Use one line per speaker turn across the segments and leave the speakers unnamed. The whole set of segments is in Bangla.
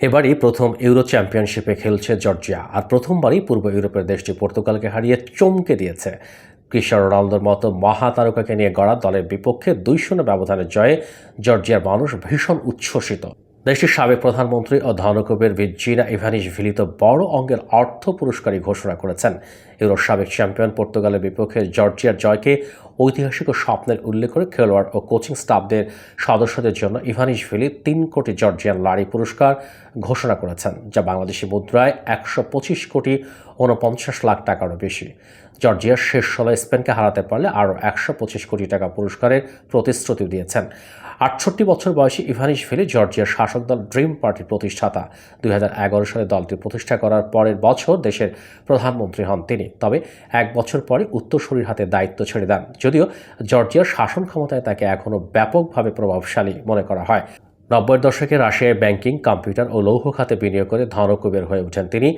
এবারই প্রথম ইউরো চ্যাম্পিয়নশিপে খেলছে জর্জিয়া, আর প্রথমবারই পূর্ব ইউরোপের দেশটি পর্তুগালকে হারিয়ে চমকে দিয়েছে। কৃষ্ণ রোনালদোর মতো মহাতারকাকে নিয়ে গড়া দলের বিপক্ষে দুই শূন্য ব্যবধানের জয়ে জর্জিয়ার মানুষ ভীষণ উচ্ছ্বসিত। দেশটির সাবেক প্রধানমন্ত্রী ও ধনকুবের ভিজিনা ইভানিশ ভিলিত বড় অঙ্গের অর্থ পুরস্কারই ঘোষণা করেছেন। ইউরোর সাবেক চ্যাম্পিয়ন পর্তুগালের বিপক্ষে জর্জিয়ার জয়কে ঐতিহাসিক ও স্বপ্নের উল্লেখ করে খেলোয়াড় ও কোচিং স্টাফদের সদস্যদের জন্য ইভানিশ ভিলি তিন কোটি জর্জিয়ান লারি পুরস্কার ঘোষণা করেছেন, যা বাংলাদেশি মুদ্রায় একশো পঁচিশ কোটি ঊনপঞ্চাশ লাখ টাকারও বেশি। জর্জিয়ার শেষ ষোলোয় স্পেনকে হারাতে পারলে আরও একশো পঁচিশ কোটি টাকা পুরস্কারের প্রতিশ্রুতি দিয়েছেন। আটষট্টি বছর বয়সী ইভানিশ ফেলি জর্জিয়ার শাসক দল ড্রিম পার্টির প্রতিষ্ঠাতা। দুই হাজার এগারো সালে দলটি প্রতিষ্ঠা করার পরের বছর দেশের প্রধানমন্ত্রী হন তিনি। তবে এক বছর পরে উত্তরসূরির হাতে দায়িত্ব ছেড়ে দেন। যদিও জর্জিয়ার শাসন ক্ষমতায় তাকে এখনও ব্যাপকভাবে প্রভাবশালী মনে করা হয়। নব্বই দশকে রাশিয়ায় ব্যাংকিং, কম্পিউটার ও লৌহ খাতে বিনিয়োগ করে ধনকুবের হয়ে ওঠেন তিনি।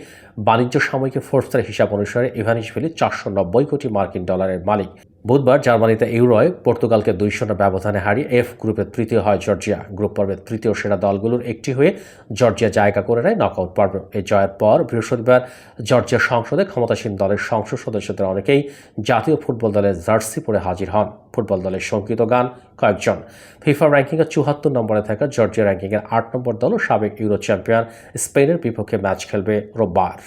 বাণিজ্য সাময়িকী ফোর্সের হিসাব অনুসারে ইভানিসভিলি চারশো নব্বই কোটি মার্কিন ডলারের মালিক। বুধবার জার্মানিতে ইউরোয় পর্তুগালকে দুই শূন্য ব্যবধানে হারিয়ে এফ গ্রুপের তৃতীয় হয় জর্জিয়া। গ্রুপ পর্বের তৃতীয় সেরা দলগুলোর একটি হয়ে জর্জিয়া জায়গা করে নেয় নকআউট পর্বে। এই জয়ের পর বৃহস্পতিবার জর্জিয়া সংসদে ক্ষমতাসীন দলের সংসদ সদস্যদের অনেকেই জাতীয় ফুটবল দলের জার্সি পরে হাজির হন। ফুটবল দলের সংগীত গান কয়েকজন। ফিফা র্যাঙ্কিংয়ে চুয়াত্তর নম্বরে থাকা জর্জিয়া র্যাঙ্কিংয়ের আট নম্বর দল সাবেক ইউরো চ্যাম্পিয়ন স্পেনের বিপক্ষে ম্যাচ খেলবে রোববার।